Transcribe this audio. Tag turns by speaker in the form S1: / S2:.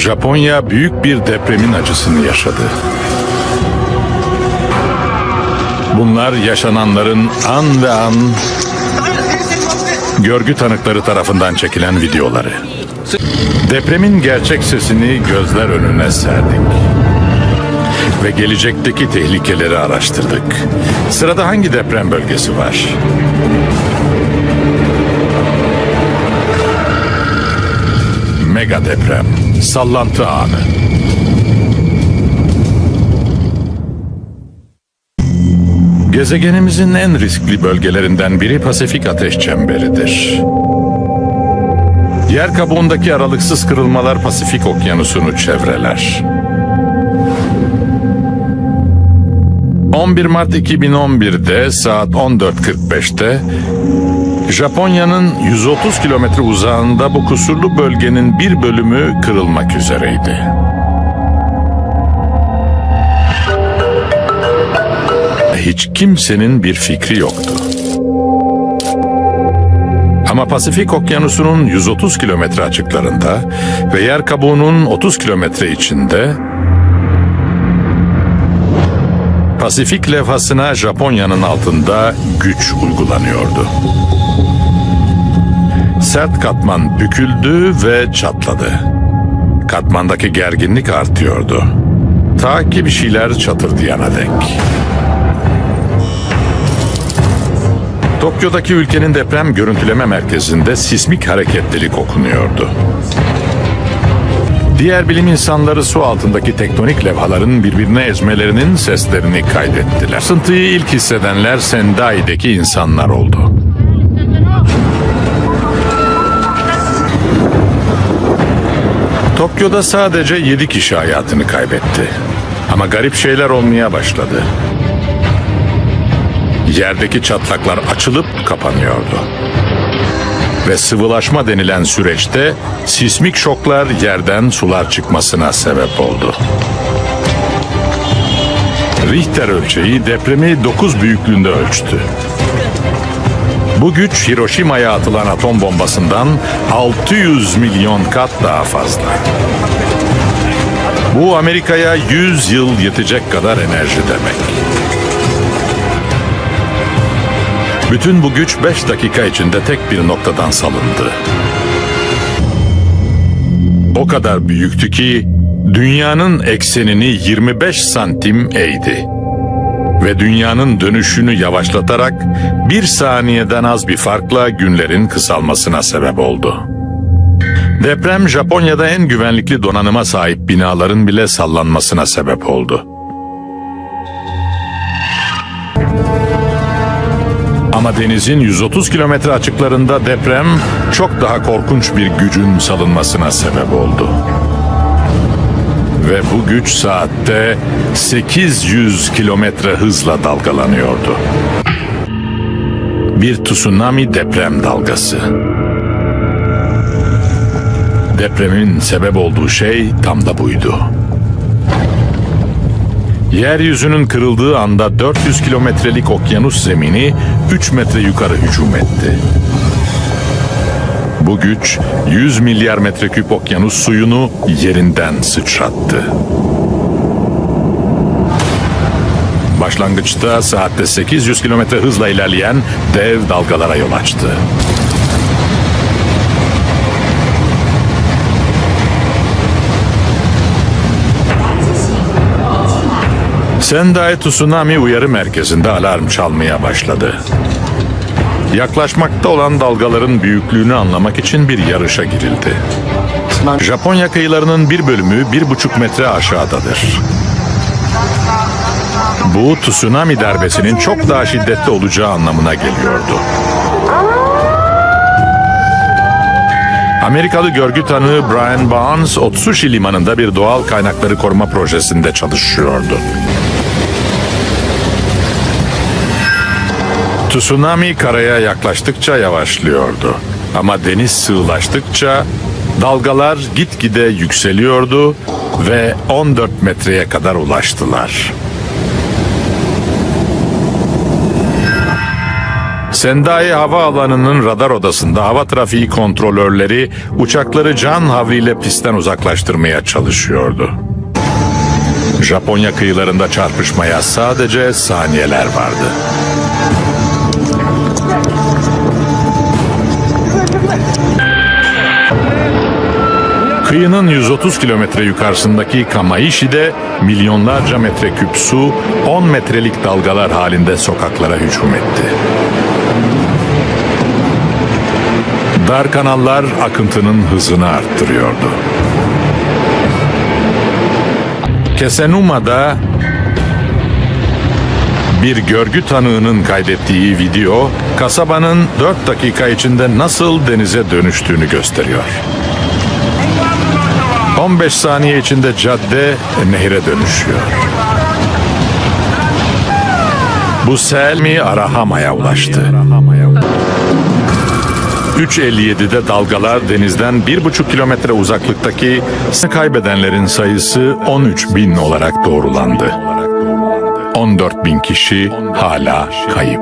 S1: Japonya büyük bir depremin acısını yaşadı. Bunlar yaşananların an ve an görgü tanıkları tarafından çekilen videoları. Depremin gerçek sesini gözler önüne serdik. Ve gelecekteki tehlikeleri araştırdık. Sırada hangi deprem bölgesi var? Mega deprem, sallantı anı. Gezegenimizin en riskli bölgelerinden biri Pasifik Ateş Çemberi'dir. Yer kabuğundaki aralıksız kırılmalar Pasifik Okyanusu'nu çevreler. 11 Mart 2011'de saat 14.45'te Japonya'nın 130 kilometre uzağında bu kusurlu bölgenin bir bölümü kırılmak üzereydi. Hiç kimsenin bir fikri yoktu. Ama Pasifik Okyanusu'nun 130 kilometre açıklarında ve yer kabuğunun 30 kilometre içinde Pasifik levhasına Japonya'nın altında güç uygulanıyordu. Sert katman büküldü ve çatladı. Katmandaki gerginlik artıyordu. Ta ki bir şeyler çatırdayana dek. Tokyo'daki ülkenin deprem görüntüleme merkezinde sismik hareketlilik okunuyordu. Diğer bilim insanları su altındaki tektonik levhaların birbirine ezmelerinin seslerini kaydettiler. Sıntıyı ilk hissedenler Sendai'deki insanlar oldu. Tokyo'da sadece 7 kişi hayatını kaybetti. Ama garip şeyler olmaya başladı. Yerdeki çatlaklar açılıp kapanıyordu. Ve sıvılaşma denilen süreçte sismik şoklar yerden sular çıkmasına sebep oldu. Richter ölçeği depremi 9 büyüklüğünde ölçtü. Bu güç Hiroşima'ya atılan atom bombasından 600 milyon kat daha fazla. Bu Amerika'ya 100 yıl yetecek kadar enerji demek. Bütün bu güç 5 dakika içinde tek bir noktadan salındı. O kadar büyüktü ki dünyanın eksenini 25 santim eğdi. Ve dünyanın dönüşünü yavaşlatarak bir saniyeden az bir farkla günlerin kısalmasına sebep oldu. Deprem Japonya'da en güvenlikli donanıma sahip binaların bile sallanmasına sebep oldu. Ama denizin 130 kilometre açıklarında deprem çok daha korkunç bir gücün salınmasına sebep oldu. Ve bu güç saatte 800 kilometre hızla dalgalanıyordu. Bir tsunami deprem dalgası. Depremin sebep olduğu şey tam da buydu. Yeryüzünün kırıldığı anda 400 kilometrelik okyanus zemini 3 metre yukarı hücum etti. Bu güç 100 milyar metreküp okyanus suyunu yerinden sıçrattı. Başlangıçta saatte 800 kilometre hızla ilerleyen dev dalgalara yol açtı. Sendai Tsunami uyarı merkezinde alarm çalmaya başladı. Yaklaşmakta olan dalgaların büyüklüğünü anlamak için bir yarışa girildi. Japonya kıyılarının bir bölümü bir buçuk metre aşağıdadır. Bu tsunami darbesinin çok daha şiddetli olacağı anlamına geliyordu. Amerikalı görgü tanığı Brian Barnes, Otsushi limanında bir doğal kaynakları koruma projesinde çalışıyordu. Tsunami karaya yaklaştıkça yavaşlıyordu. Ama deniz sığlaştıkça dalgalar gitgide yükseliyordu ve 14 metreye kadar ulaştılar. Sendai Havaalanı'nın radar odasında hava trafiği kontrolörleri uçakları can havliyle pistten uzaklaştırmaya çalışıyordu. Japonya kıyılarında çarpışmaya sadece saniyeler vardı. Kıyının 130 kilometre yukarısındaki Kamaishi'de milyonlarca metreküp su 10 metrelik dalgalar halinde sokaklara hücum etti. Dar kanallar akıntının hızını arttırıyordu. Kesenuma'da bir görgü tanığının kaydettiği video kasabanın 4 dakika içinde nasıl denize dönüştüğünü gösteriyor. 15 saniye içinde cadde nehre dönüşüyor. Bu sel mi Arahama'ya ulaştı. 3.57'de dalgalar denizden 1,5 kilometre uzaklıktaki kaybedenlerin sayısı 13 bin olarak doğrulandı. 14 bin kişi hala kayıp.